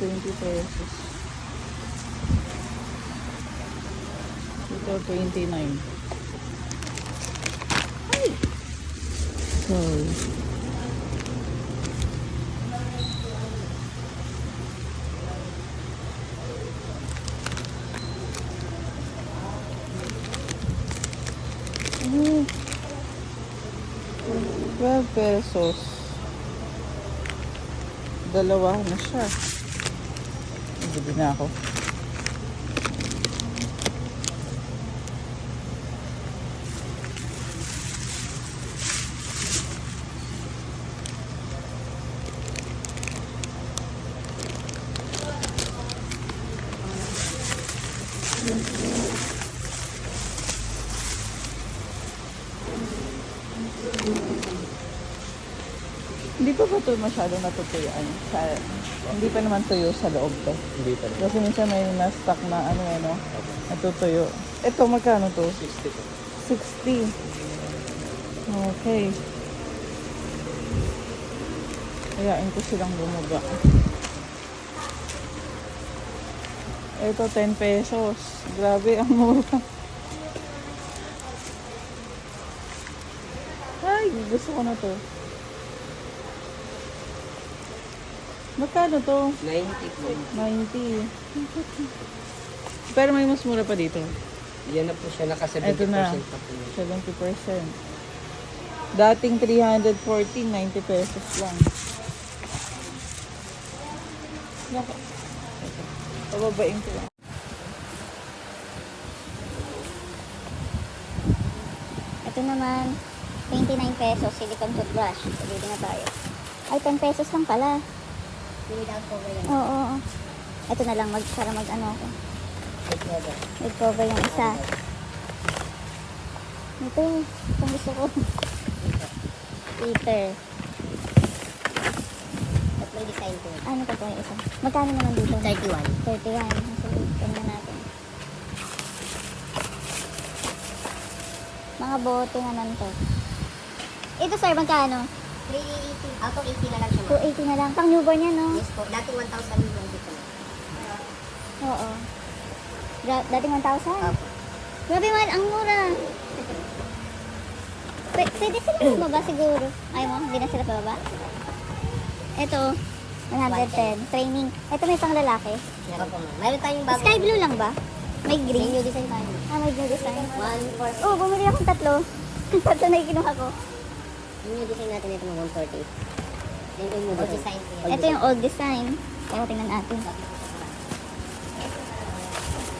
Ito 20 pesos. Ito 29. Ay! Sorry. Mm. 12 pesos. Dalawa na siya. Bili na ako. Hindi pa ba ito masyado natutuyaan? Sa, hindi pa naman tuyo sa loob to. Hindi pa rin. Kasi minsan may na-stock na ano eh, no? Natutuyo. Ito, magkano to? 60 po. 60. Okay. Kayain ko silang bumaba. Ito, 10 pesos. Grabe, ang mura. Ay, gusto ko na to. Magkano to? 90 po. 90. Pero may mas mura pa dito. Yan na po siya. Naka 70% Ito na. pa po. 70%. Dating 314, 90 pesos lang. Ito. Pababain ko lang. Ito naman, 29 pesos, silicone toothbrush. Pwede na tayo. Ay, 10 pesos lang pala. Without cover yan. Oo. Ito na lang, mag, para mag ano ako. With cover. With cover yung isa. Ito, itong gusto ko. Eater. At may design ko. Ano pa po yung isa? Magkano naman dito? 31. 31. Sige, tingnan natin. Mga bote naman to. Ito sir, magkano? 380. Out of 80 na lang siya. ma'am. 280 na lang. Pang newborn yan, no? Yes po. Dating 1,000 yung dito. Oo. Gra- dating 1,000? Opo. Grabe man, ang mura. P- pwede sila bumaba siguro. Ay mo, hindi na sila bababa. Ito, 110. Training. Ito may pang lalaki. Meron po ma'am. Meron tayong bago. Sky blue lang ba? May May green. new design tayo. Ah, may new design. 1 for Oh, bumili akong tatlo. tatlo na yung kinuha ko. Yung new design natin ito mga 140. Yung new design. yan. Ito yung old design. Kaya tingnan natin.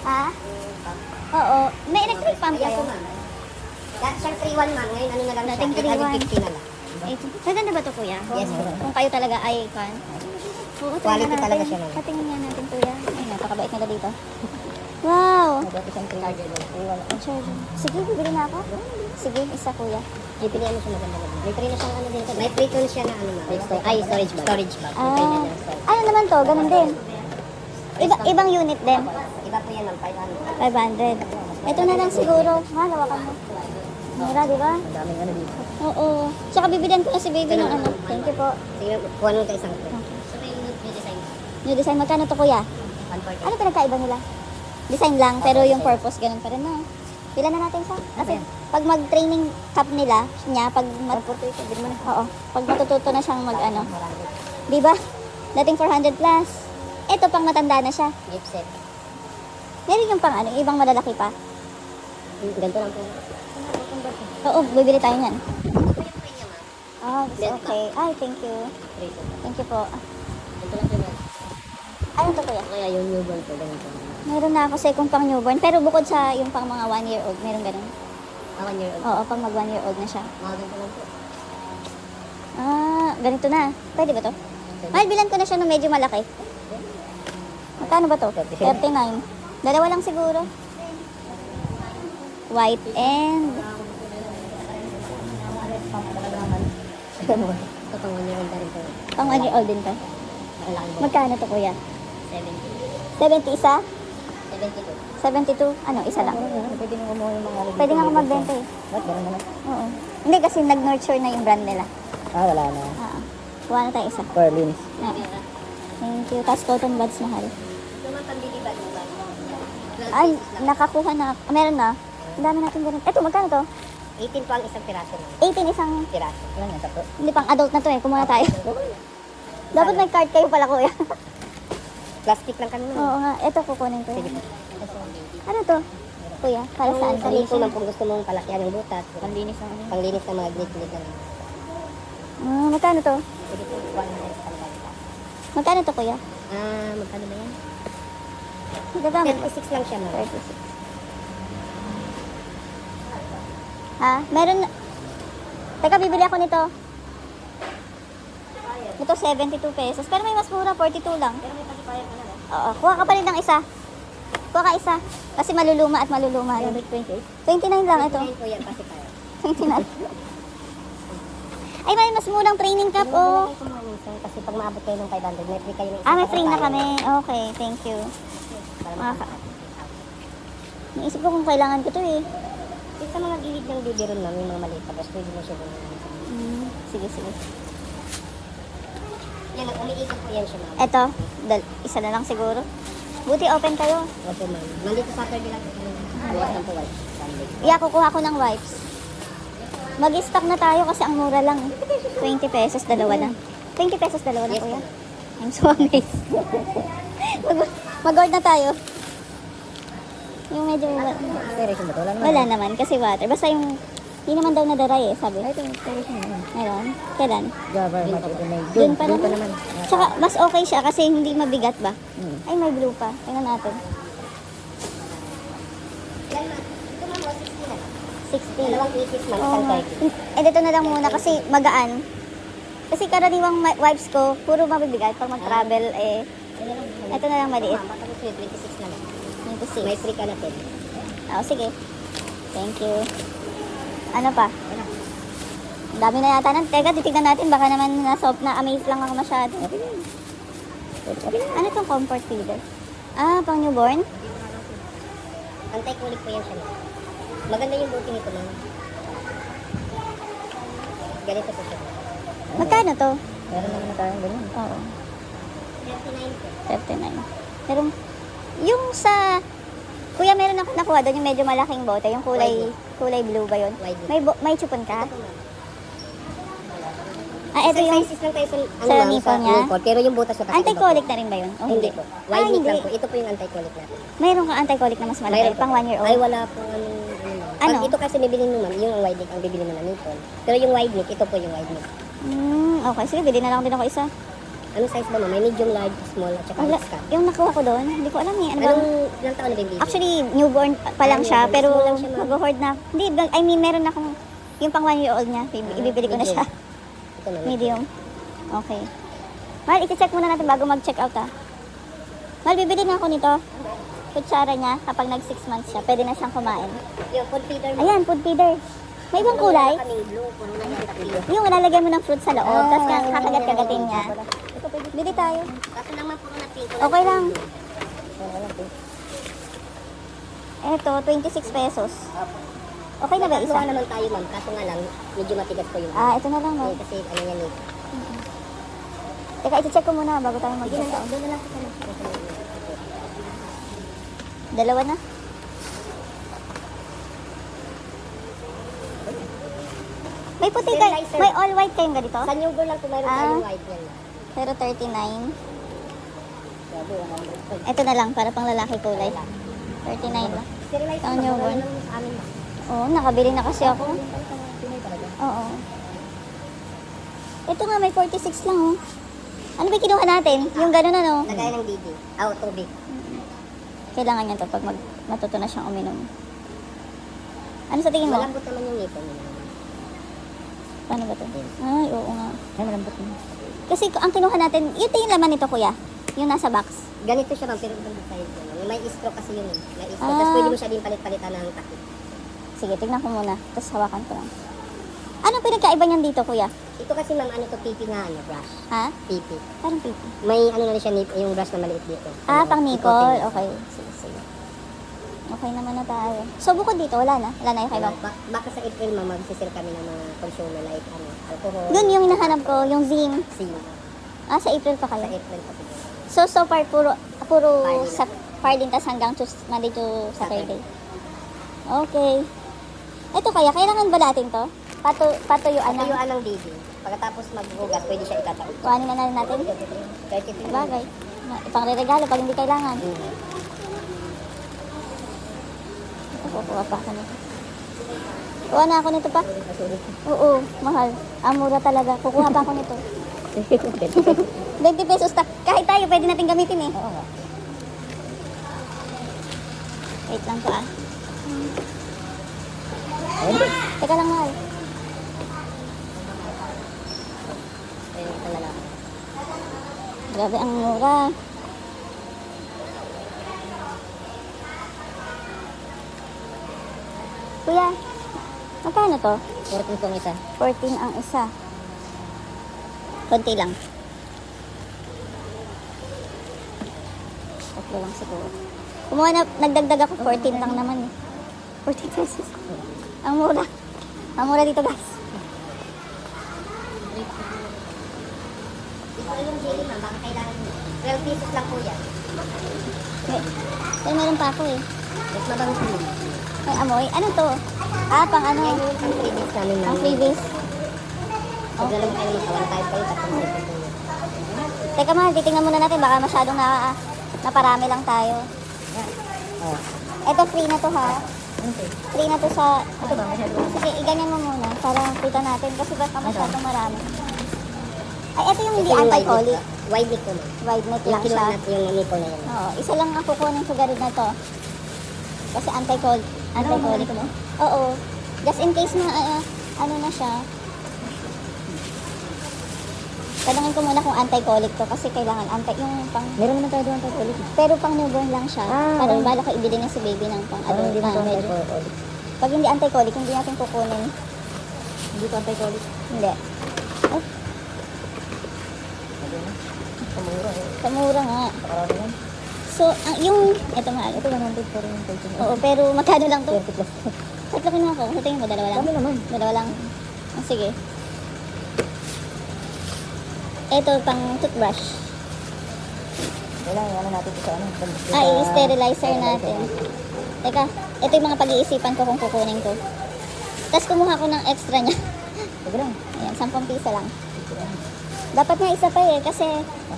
Ah? Oo. May electric pump kayo? That, sir, 3-1 ma'am. Ngayon ano na lang Dating siya? 3-1. 850 na lang. Maganda ba to kuya? Yes. Kung kayo talaga ay fan. Oo, Quality talaga siya, ma'am. Patingin nga natin kuya. Ay, napakabait nila dito. Wow! Mabot isang 3 charger lang. Ang charger. Sige, bibili na ako. Sige, isa kuya. Pipilian mo siya maganda lang. May na siyang ano din. May free tool siya na ano ma'am. Ay, storage bag. Storage bag. May Ah, ano naman to? Ganun din. Iba, ibang unit din. Iba po yan ma'am. 500. 500. Ito na lang siguro. Ha, lawakan mo. Mura, di ba? Ang daming ano dito. Oo. Tsaka bibilan ko na si baby ng ano. Thank you po. Sige, kuha nung ka isang may new design. New design, magkano to kuya? 140. Ano pinagkaiba nila? Design lang, pero yung purpose ganun pa rin na. Pila na natin siya? Kasi pag mag-training cap nila, niya, pag mat Oo. Pag matututo na siyang mag ano. Di ba? Dating 400 plus. Ito pang matanda na siya. Gift set. Meron yung pang ano, ibang malalaki pa. Ganito lang po. Oo, bibili tayo niyan. Ah, Belt okay. Ay, thank you. Thank you po. Lang po ma'am. Ano to kuya? Kaya yung newborn po, ganito. Meron na ako second pang newborn, pero bukod sa yung pang mga 1 year old, meron ganun. Ah, one year old. Oo, pang mag 1 year old na siya. Mga ganito lang po. Ah, ganito na. Pwede ba to? Mahal, bilan ko na siya ng medyo malaki. Magkano ba to? 39. Dalawa lang siguro. White and... Ito pang one year old na rin po. Pang 1 year old din to. Magkano to kuya? 70. 70 isa? 72. 72? Ano, isa lang? Pwede mo kumuha yung mga Pwede nga ako magbenta eh. Ba't ganun naman? Oo. Hindi kasi nag-nurture na yung brand nila. Ah, wala na. Ah, kuha na tayo isa. Perlins. Ah. Thank you. Tapos cotton buds mahal. Ay, nakakuha na. ah, Meron na. Ang dami natin ganun. Eto, magkano to? 18 po ang isang piraso mo. 18 isang, Piraso. Yan, nasa po. hindi pang adult na to eh. Kumuha tayo. Dapat may card kayo pala, kuya. Plastic lang kami. Oo nga. Eto, kukunin ko. Sige. Ano to? Kuya, para saan? Kung Palinis po man kung gusto mong palakyan ng butas. Panlinis ng ano. Panglinis ng mga glit-glit na lang. Ah, magkano to? Pwede po 100 sa kanila. Magkano to, kuya? Ah, magkano ba yan? Magagamit. 36 lang siya, ma'am. 36. Ha? Meron na... Teka, bibili ako nito. Ito, 72 pesos. Pero may mas mura, 42 lang. Ka? Oo, kuha ka pa rin ng isa. Kuha ka isa. Kasi maluluma at maluluma. rin. 28? 29 lang ito. po yan, pacifier. 29. Ay, may mas murang training cup, oh. Kasi pag maabot kayo ng 500, may free kayo ng Ah, may free na kami. Okay, thank you. Para Maka- Naisip ko kung kailangan ko to eh. Sa mga gilid ng bibiron namin, mga maliit pa, tapos pwede mo siya. Hmm, sige, sige. Umiikot po yan siya, ma'am. Eto, dal- isa na lang siguro. Buti open kayo. Opo, ma'am. Nandito sa Saturday lang. Bukas lang po, white. Sunday. Iya, kukuha ko ng wipes. Mag-stock na tayo kasi ang mura lang. 20 pesos, dalawa na. 20 pesos, dalawa na, Yes, kuya. I'm so amazed. Mag- Mag-order na tayo. Yung medyo... Ito? Naman. Wala naman, kasi water. Basta yung... Hindi naman daw nadaray eh, sabi. Ay, ito naman. Meron? Kailan? Java, mag-itinay. Doon pa naman. naman. Tsaka, mas okay siya kasi hindi mabigat ba? Hmm. Ay, may blue pa. Tingnan natin. Yan, ma'am. Ito, ma'am, 160 na. 60. Dalawang pieces. Oo Isang. 30. Eh, dito na lang muna kasi magaan. Kasi karaniwang wipes ko, puro mabibigat. Pag mag-travel, eh, ito na lang maliit. Ma'am, baka gusto nyo, 26 na lang. 26. May free ka na din. Oh, sige. Thank you. Ano pa? Ang dami na yata ng... Teka, titignan natin. Baka naman na-soap na amaze lang ako masyado. Ano tong comfort feeder? Ah, pang newborn? Anti-colic po yan siya. Maganda yung buti nito, ma'am. Ganito po siya. Magkano to? Meron naman tayong ganyan. Oo, 39 po. 39. Pero, yung sa... Kuya, meron ako nakuha doon yung medyo malaking bote. Yung kulay kulay blue ba yun? Wide. May, bo- may chupon ka? Ah, ito yung sizes lang tayo sa, ano, ma'am, nipple niya? nipple. Pero yung butas ko kakaiba anti-colic na rin ba yun? O Hindi po. Ah, Wide knit hindi. lang po. Ito po yung anti-colic natin. Mayroon kang anti-colic na mas malaki. Mayroon po. Pang one year old. Ay, wala po ano, ano, ma'am. Ano? Pag ito kasi bibili mo, ma'am, yung wide knit ang bibili mo na nipple. Pero yung wide knit, ito po yung wide knit. Hmm, okay. Sige, bili na lang din ako isa. Anong size ba, ma'am? May medium, large, small, at saka Wala, mixed yung nakuha ko doon, hindi ko alam eh. Ano bang... Anong, ilang taon na ba yung baby? Actually, newborn pa, pa lang siya, newborn. pero Small lang siya, ma'am. mag-hoard na. Hindi, bag- I mean, meron akong... Yung pang one year old niya, Bibi- Ah, ibibili ko na medium. siya. Ito, ma'am. Medium. Okay. Mahal, iti-check muna natin bago mag-check out ah. Mahal, bibili na ako nito. Kutsara niya, kapag nag 6 months siya, pwede na siyang kumain. Yung food feeder mo. Ayan, food feeder. May ibang kulay. Kaming blue, puno na yung takilo. Yung lalagyan mo ng fruit sa loob, tapos Ah, kakagat-kagatin niya. Bili tayo. Kaso ma'am, puro na pink. Okay lang. Eto, 26 pesos. Okay na ba isa? Tatluhan naman tayo, ma'am. Kaso nga lang, medyo matigas po yung Ah, ito na lang, no? Eh, kasi ano yan eh. Teka, iti-check ko muna bago tayo mag-check out. Na. Dalawa na. May puti kay, Sterilizer. may all white kayong ganito? Sa newborn lang po mayroon Ah. tayong white yan. Pero 39. Grabe, 100. Ito na lang, para pang lalaki kulay. 39 na. Sterilizer Ang ma'am, newborn. Oo, nakabili na kasi ako. Oo. Ito nga, may 46 lang, oh. Ano ba kinuha natin? Yung gano'n ano? Lagay ng DD. Ah, tubig. Kailangan niya to pag mag, matuto na siyang uminom. Ano sa tingin mo? Malambot naman yung niya. Paano ba to? Ay, oo nga. Ay, malambot naman. Kasi ang kinuha natin, yun yung laman nito, kuya. Yung nasa box. Ganito siya ma'am, pero ibang design ma'am. May straw kasi yun eh. May straw. Ah. Tapos pwede mo siya din palit-palitan ng takip. Sige, tignan ko muna. Tapos hawakan ko lang. Anong pinagkaiba niyan dito, kuya? Ito kasi ma'am, ano to, pipi nga, ano, brush. Ha? Pipi. Parang pipi. May ano na rin siya, nip- yung brush na maliit dito. Ah, Ano, pang Nicole. Okay. Sige, sige. Okay naman na tayo. So, bukod dito, wala na? Wala na yung Ma'am? ba- baka sa April ma'am, magsisil kami ng mga consumer like ano, alcohol. Doon yung hinahanap ko, yung Zim. Sim. Ah, sa April pa Sa kayo. April pa siguro. So, so far, puro, puro sa Farlin, tas hanggang Tues- Monday to Saturday. Okay. Ito kaya, kailangan ba natin to? Patu, patuyuan ng... Tuyuan ng baby. Pagkatapos maghugas, pwede siya itataw. Kuhanin na natin. 33. Bagay. Ma- Ipang regalo pag hindi kailangan. Mm. Kukuha pa ako nito. Kuha na ako nito pa. Oo, mahal. Ang mura talaga. Kukuha pa ako nito. 20 pesos ta. Kahit tayo, pwede natin gamitin eh. Oo nga. Wait lang to ah. Teka lang, mahal. Lang. Grabe, ang mura. Kuya, magkano to? 14 pong isa. 14 ang isa. Konti lang. Tatlo lang siguro. Kumuha na, nagdagdag ako, 14 lang naman eh. 14 pesos. Ang mura. Ang mura dito guys. Ito yung jelly ma'am, baka kailangan mo. 12 pieces lang po yan. May, may meron pa ako eh. Mas mabang po. May amoy. Ano to? Ah, pang ano? Ang freebies namin Ang ma'am. freebies. Magka 1 kayo, tatlong pesos po yun. Teka mahal, titingnan muna natin. Baka masyadong na, naparami lang tayo. Oh. Ito free na to ha. Free na to sa... Ito ba? Sige, iganyan mo muna para kita natin kasi baka masyadong marami. Ay, ito yung hindi Ito anti-colic. neck. Wide neck ma'am. Wide neck lang Yung siya. kinuha natin yung nipple na yan. Oo, isa lang ang kukunin sa garid na to. Kasi anti-colic. Anti-colic. Ano, Oo. Just in case na ah, ano na siya. Tanungin ko muna kung anti-colic to kasi kailangan anti yung pang Meron naman tayo doon tayo pero pang newborn lang siya. Ah, Parang okay. bala ko ibili niya si baby ng pang Ano, adult. hindi na Ah, ito medyo-. Pag hindi anti-colic, hindi natin kukunin. Hindi ito anti-colic. Hindi. Oh, Kamura eh. kamura nga. Parang yan. So, ang, yung, eto mahal. Ito 100 pa rin yung peso. Oo, pero magkano lang to? 30 plus. Tatlo kinuha ko. Sa tingin mo, dalawa lang? Dami naman. Dalawa lang. Ah, sige. Ito, pang toothbrush. Kailangan ano natin ito sa ano. Ah, i-sterilizer natin. Teka, ito yung mga pag-iisipan ko kung kukunin ko. Tapos kumuha ko ng extra niya. Sige lang. Ayan, 10 piso lang. Dapat nga isa pa eh, kasi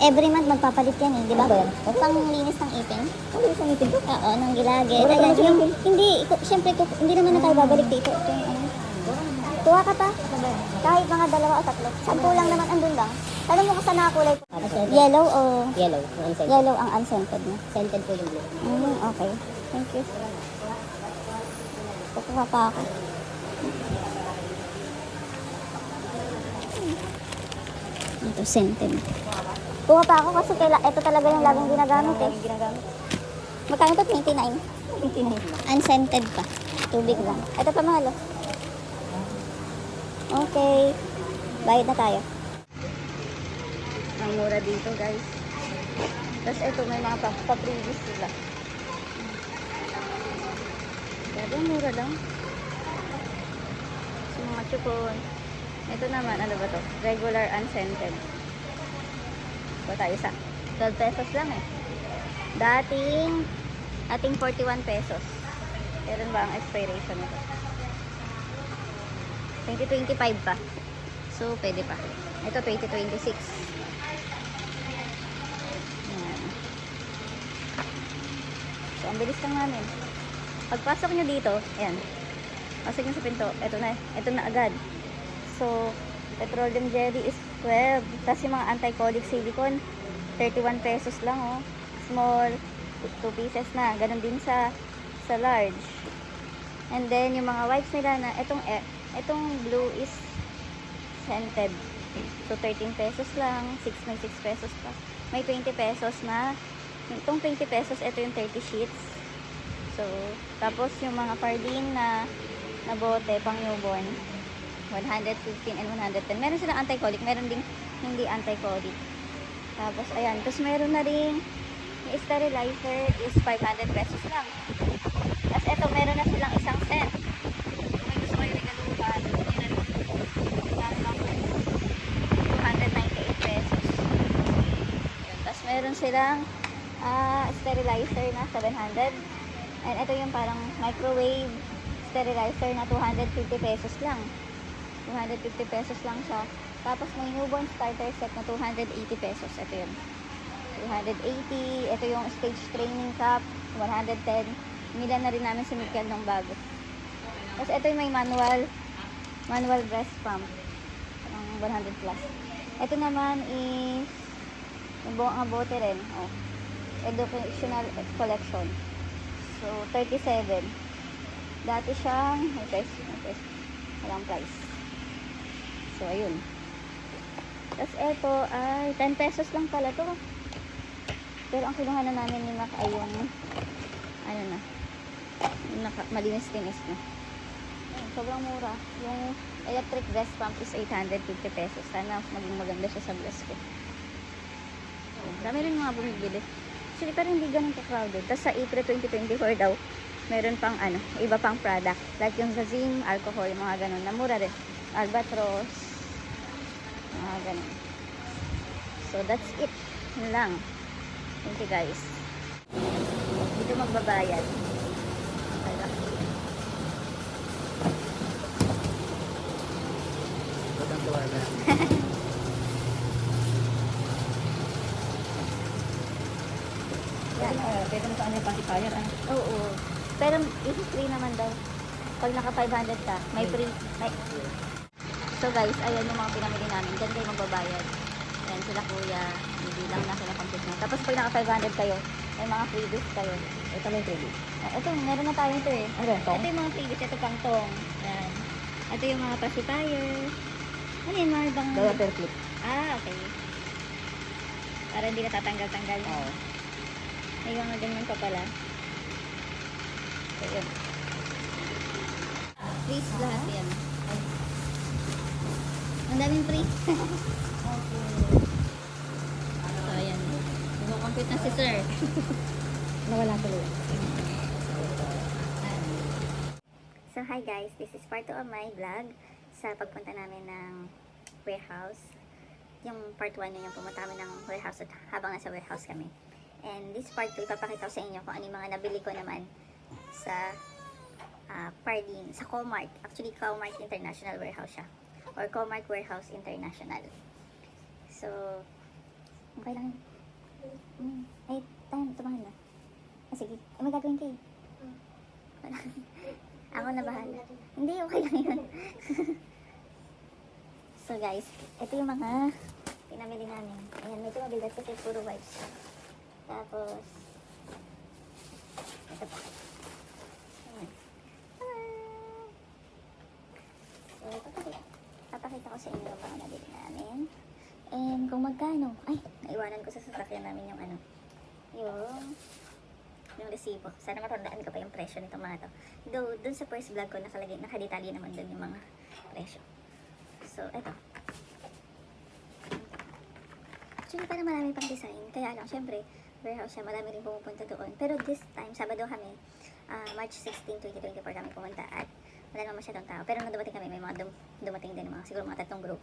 every month magpapalit yan eh, di ba? Ano ba yan? Pang linis ng ipin. Ano yung sangitin ko? Oo, ng. Wala Ayan, naman yung, hindi, iko, syempre, kuk- hindi naman na tayo babalik dito. Ito yung ano. Kuha ka pa. Kahit mga dalawa o tatlo. Sampu lang naman andun lang. Tanong mo kung saan nakakulay ko. Yellow o Yellow. Yung unscented. yellow ang unscented mo? Scented po yung blue. Mm, okay. Thank you. Kukuha pa ako. Ito, scented. Kuha pa ako kasi kaila, ito talaga yung laging ginagamit eh. ginagamit? Magkano to? 29. 29. Unscented pa. Tubig lang. Ito pa mahal oh. Okay. Bayad na tayo. Ang mura dito guys. Tapos ito may mga pa- pa-previous sila. Grabe, mura lang. Sa mga chupon. Ito naman, ano ba to? Regular unscented. Ito tayo sa 12 pesos lang eh. Dating, ating 41 pesos. Kailan ba ang expiration nito? 2025 pa. So, pwede pa. Ito, 2026. Ayan. So, ang bilis lang namin. Pagpasok nyo dito, ayan. Pasok nyo sa pinto, ito na, ito na agad. So, petroleum jelly is 12. Tapos yung mga anti-colic silicone, 31 pesos lang, oh. Small, 2 pieces na. Ganon din sa sa large. And then, yung mga wipes nila na, itong, eh, itong blue is scented. So, 13 pesos lang. 6 may 6 pesos pa. May 20 pesos na. Itong 20 pesos, ito yung 30 sheets. So, tapos yung mga Pardin na na bote pang newborn. 115 and 110. Meron silang anti-colic. Meron ding hindi anti-colic. Tapos, ayan. Tapos, meron na rin yung sterilizer is 500 pesos lang. Tapos, eto, meron na silang isang set. Kung may gusto kayo na. 298 pesos. Tapos, meron silang ah, sterilizer na 700. And ito yung parang microwave sterilizer na 250 pesos lang. 250 pesos lang siya. Tapos may newborn starter set na 280 pesos. Ito yun. 280. Ito yung stage training cup. 110. Nila na rin namin si Mikel ng bago. Tapos ito yung may manual manual breast pump. Ang 100 plus. Ito naman is yung buong nga bote rin. Oh. Educational collection. So, 37. Dati siyang, may price, may. Walang price. So, ayun. Tapos ito ay 10 pesos lang pala to. Pero ang kinuha na namin ni Mac ay yung ano na, malinis-linis na. Ayun, sobrang mura. Yung electric breast pump is 850 pesos. Sana maging maganda siya sa breast ko. Dami rin mga bumibili. Actually, pero hindi ganun ka-crowded. Tapos sa April 2024 daw, meron pang ano, iba pang product. Like yung Zazim, alcohol, mga ganun. Na mura rin. Albatros, mga ganun. So, that's it. Yun lang. Thank you guys. Dito magbabayad. Wala. Ba't ang tuwa na? Pwede na, pwede na sa kanya pacifier. Ano? Oo. Pero if free naman daw. Pag naka 500 ka, may free. May... So guys, ayan yung mga pinamili namin. Diyan kayo magbabayad. Ayan sila kuya. Hindi lang na sila complete na. Tapos pag naka 500 kayo, may mga freebies kayo. Ito may pwede. Ah, Ito, meron na tayo ito eh. Ano yan, tong? Ito yung mga freebies. Ito pang tong. Ayan. Ito yung mga pacifier. Ano yan, mga bang... Dala per clip. Ah, okay. Para hindi natatanggal-tanggal. Oo. May mga ganyan pa pala. So, yun. Freeze lahat yan. Ang daming free. so, ayan. Nag-compute na si sir. Nawala tuloy. So, hi guys. This is part 2 of my vlog sa pagpunta namin ng warehouse. Yung part 1 na yung pumunta kami ng warehouse at habang nasa warehouse kami. And this part 2, ipapakita ko sa inyo kung ano yung mga nabili ko naman sa uh, Pardin, sa Comart. Actually, Comart International Warehouse siya. Or Comart Warehouse International. So, okay lang. Mm. Ay, tayo, tumahan na. Ah, sige. Ay, may gagawin kayo. Ako na bahala. Hindi, okay lang yun. so guys, ito yung mga pinamili namin. Ayan, may tumabildat kasi puro wipes. Tapos, ito pa. Ayan. Ah! So, papakita, papakita ko sa inyo yung mga nabili namin. And kung magkano, ay, naiwanan ko sa sasakyan namin yung ano, yung yung resibo. Sana matandaan ko pa yung presyo nitong mga to. Though, dun sa first vlog ko, nakalagay, nakadetalye naman dun yung mga presyo. So, eto. Actually, parang marami pang design. Kaya lang, syempre, warehouse siya, marami rin pumupunta doon. Pero this time, Sabado kami, ah, March 16, 2024 kami pumunta at wala naman masyadong tao. Pero nung dumating kami, may mga dum- dumating din, mga, siguro mga tatlong group.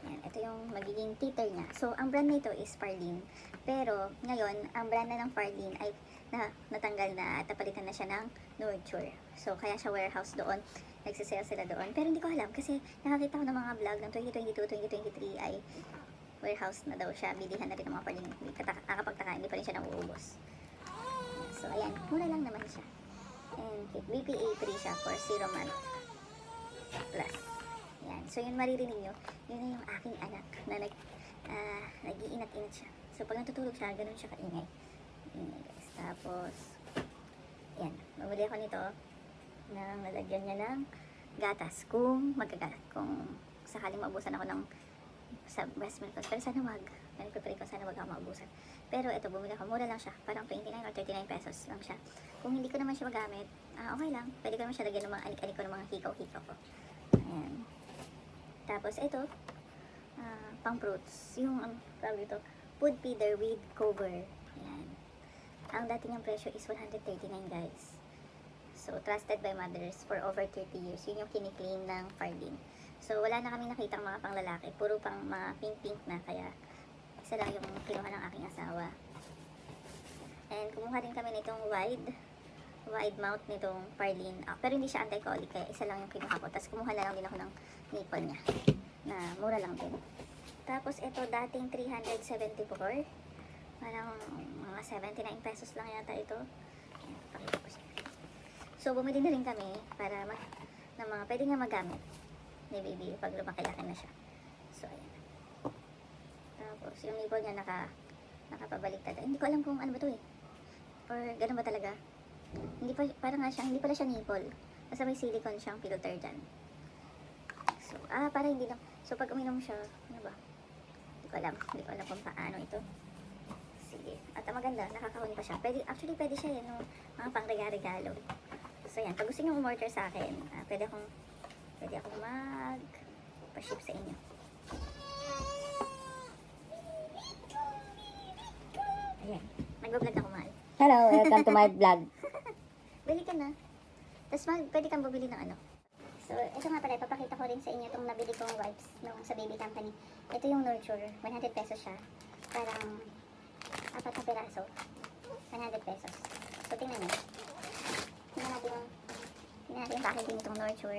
Yan, ito yung magiging teeter niya. So, ang brand nito is Farlene. Pero, ngayon, ang brand na ng Farlene ay na, natanggal na at napalitan na siya ng Nurture. So, kaya siya warehouse doon. Nagsisale sila doon. Pero hindi ko alam kasi nakakita ko ng mga vlog ng 2022-2023 ay warehouse na daw siya. Bilihan na rin ng mga kataka- nakakapagtaka, hindi pa rin siya nauubos. So, ayan. Mura lang naman siya. And BPA free siya for zero month plus. Yan. So, yun maririnig nyo, yun na yung aking anak na nag, ah, nag-iinat-inat siya. So, pag natutulog siya, ganun siya kaingay. Ingay, guys. Tapos, yan. Mamuli ako nito nang lalagyan niya ng gatas. Kung magagat, kung sakaling maubusan ako ng sa breast milk. Pero sana wag. Nagpipray ko sana wag ako maubusan. Pero ito, bumili ako. Mura lang siya. Parang 29 or 39 pesos lang siya. Kung hindi ko naman siya magamit, ah, okay lang. Pwede ko naman siya lagyan ng mga anik-anik ko ng mga hikaw-hikaw ko. Ayan. Tapos ito, ah, pang fruits. Yung, ang tawag dito, food feeder with cover. Ayan. Ang dati niyang presyo is 139 guys. So, trusted by mothers for over 30 years. Yun yung kiniklaim ng Farlene. So, wala na kami nakitang mga panglalaki. Puro pang mga pink-pink na. Kaya, Isa lang yung kinuha ng aking asawa. And kumuha rin kami nitong wide wide mouth nitong Parlin. Ah, pero hindi siya anti-colic kaya isa lang yung kinuha ko. Tapos kumuha na lang din ako ng maple niya na mura lang din. Tapos ito dating 374. Parang mga 79 pesos lang yata ito. So bumili na rin kami para ma na mga pwede nga magamit ni baby pag lumakilakin na siya. Tapos yung nipple niya naka nakapabaliktad. Hindi ko alam kung ano ba to eh. Or ganun ba talaga? Hindi pa, parang nga siya, hindi pala siya nipple. Basta may silicone siyang filter dyan. So, ah, para hindi lang. So, pag uminom siya, ano ba? Hindi ko alam. Hindi ko alam kung paano ito. Sige. At ang maganda, nakakahon pa siya. Pwede, actually, pwede siya yan, yung mga pang-regalo. So, yan. Pag gusto niyo umorder sa akin, ah, pwede akong, pwede akong mag pa-ship sa inyo. Ayan. Nag-vlog ako, mahal. Hello, welcome to my vlog. Bili ka na. Tapos mag, pwede kang bumili ng ano. So, ito nga pala, papakita ko rin sa inyo itong nabili kong wipes nung sa baby company. Ito yung Nurture. 100 pesos siya. Parang apat na piraso. 100 pesos. So, tingnan nyo. Tingnan natin yung tingnan natin yung packaging nitong Nurture.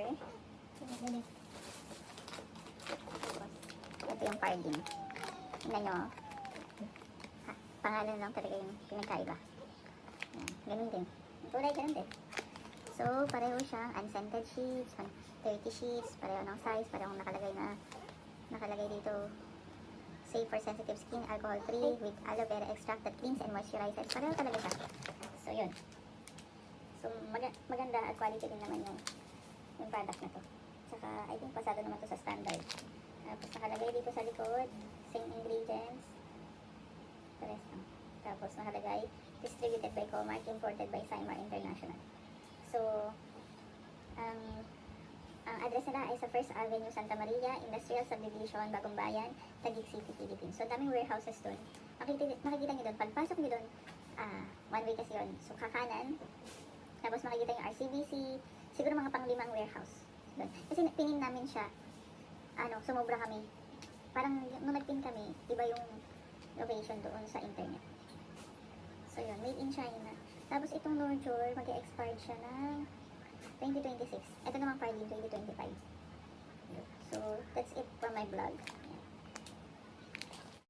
Ito yung Pardin. Tingnan nyo. oh. Pangalan lang talaga yung pinagkaiba. Yan, ganun din. Kulay ganun din. So, pareho siyang unscented sheets, pan- 30 sheets, pareho ng size, pareho nakalagay na, nakalagay dito, safe for sensitive skin, alcohol free, with aloe vera extract that cleans and moisturizes. Pareho talaga siya. So, yun. So, maga- maganda at quality din naman yung, yung product na to. Tsaka, I think pasado naman to sa standard. Tapos, nakalagay dito sa likod, same ingredients, Pares lang. Tapos nakalagay, distributed by Comark, imported by Simar International. So, ang ang address nila ay sa First Avenue, Santa Maria, Industrial Subdivision, Bagong Bayan, Taguig City, Philippines. So, daming warehouses doon. Makikita, makikita nyo doon. Pagpasok nyo doon, ah, one way kasi yun. So, kakanan. Tapos makikita yung RCBC. Siguro mga panglimang warehouse. Doon. Kasi pinin namin siya, ano, sumobra kami. Parang nung nagpin kami, iba yung location doon sa internet. So yun, made in China. Tapos itong Nurture, mag-expired siya ng 2026. Ito naman Friday, 2025. So, that's it for my vlog.